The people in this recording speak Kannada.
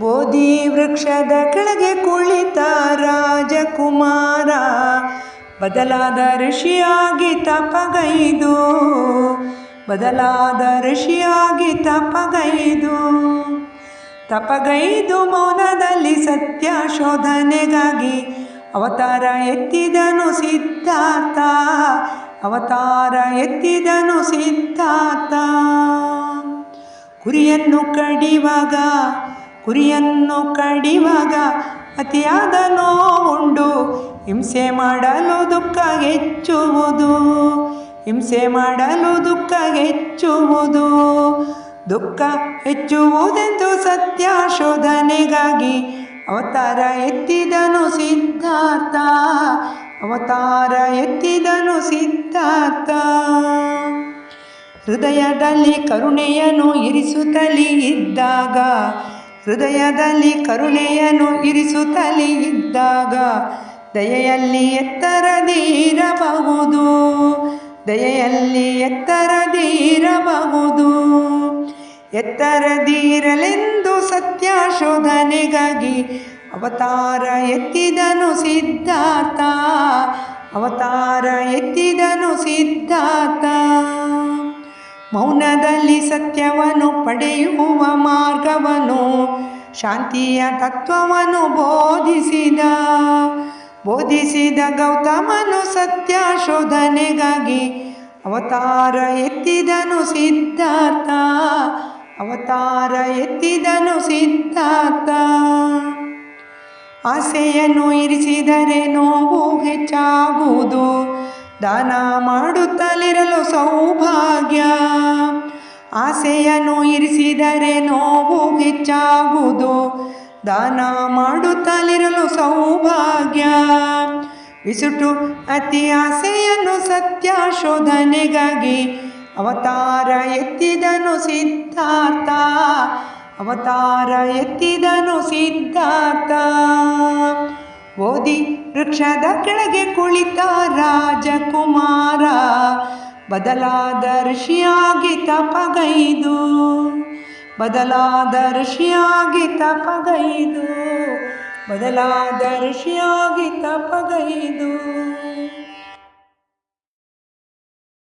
ಬೋಧಿ ವೃಕ್ಷದ ಕೆಳಗೆ ಕುಳಿತ ರಾಜಕುಮಾರ, ಬದಲಾದ ಋಷಿಯಾಗಿ ತಪಗೈದು, ಬದಲಾದ ಋಷಿಯಾಗಿ ತಪಗೈದು. ತಪಗೈದು ಮೌನದಲ್ಲಿ ಸತ್ಯ ಶೋಧನೆಗಾಗಿ ಅವತಾರ ಎತ್ತಿದನು ಸಿದ್ಧಾರ್ಥ, ಅವತಾರ ಎತ್ತಿದನು ಸಿದ್ಧಾರ್ಥ. ಕುರಿಯನ್ನು ಕಡಿವಾಗ ಕುರಿಯನ್ನು ಕಡಿವಾಗ ಅತಿಯಾದ ನೋವುಂಡು ಹಿಂಸೆ ಮಾಡಲು ದುಃಖ ಹೆಚ್ಚುವುದು. ಹಿಂಸೆ ಮಾಡಲು ದುಃಖ ಹೆಚ್ಚುವುದು. ದುಃಖ ಹೆಚ್ಚುವುದೆಂದು ಸತ್ಯ ಶೋಧನೆಗಾಗಿ ಅವತಾರ ಎತ್ತಿದನು ಸಿದ್ಧಾರ್ಥ. ಅವತಾರ ಎತ್ತಿದನು ಸಿದ್ಧಾರ್ಥ. ಹೃದಯದಲ್ಲಿ ಕರುಣೆಯನ್ನು ಇರಿಸುತ್ತಲೇ ಇದ್ದಾಗ ಹೃದಯದಲ್ಲಿ ಕರುಣೆಯನ್ನು ಇರಿಸುತ್ತಲೇ ಇದ್ದಾಗ ದಯೆಯಲ್ಲಿ ಎತ್ತರದಿರಬಹುದು ದಯೆಯಲ್ಲಿ ಎತ್ತರದಿರಬಹುದು ಎತ್ತರದಿರಲೆಂದು ಸತ್ಯ ಶೋಧನೆಗಾಗಿ ಅವತಾರ ಎತ್ತಿದನು ಸಿದ್ಧಾರ್ಥ. ಅವತಾರ ಎತ್ತಿದನು ಸಿದ್ಧಾರ್ಥ. ಮೌನದಲ್ಲಿ ಸತ್ಯವನ್ನು ಪಡೆಯುವ ಮಾರ್ಗವನ್ನು ಶಾಂತಿಯ ತತ್ವವನ್ನು ಬೋಧಿಸಿದ. ಬೋಧಿಸಿದ ಗೌತಮನು ಸತ್ಯ ಶೋಧನೆಗಾಗಿ ಅವತಾರ ಎತ್ತಿದನು ಸಿದ್ಧಾರ್ಥ. ಅವತಾರ ಎತ್ತಿದನು ಸಿದ್ಧಾರ್ಥ. ಆಸೆಯನ್ನು ಇರಿಸಿದರೆ ನೋವು ಹೆಚ್ಚಾಗುವುದು. ದಾನ ಮಾಡುತ್ತಲಿರಲು ಸೌಭಾಗ್ಯ ಆಸೆಯನ್ನು ಇರಿಸಿದರೆ ನೋವು ಹೆಚ್ಚಾಗುವುದು. ದಾನ ಮಾಡುತ್ತಲಿರಲು ಸೌಭಾಗ್ಯ. ಬಿಸುಟು ಅತಿ ಆಸೆಯನ್ನು ಸತ್ಯ ಶೋಧನೆಗಾಗಿ ಅವತಾರ ಎತ್ತಿದನು ಸಿದ್ಧಾರ್ಥ. ಅವತಾರ ಎತ್ತಿದನು ಸಿದ್ಧಾರ್ಥ. ಓದಿ ವೃಕ್ಷದ ಕೆಳಗೆ ಕುಳಿತ ರಾಜಕುಮಾರ. ಬದಲಾದ ಋಷಿಯಾಗಿ ತಪಗೈದು ಬದಲಾದ ಋಷಿಯಾಗಿ ತಪಗೈದು ಬದಲಾದ ಋಷಿಯಾಗಿ ತಪಗೈದು.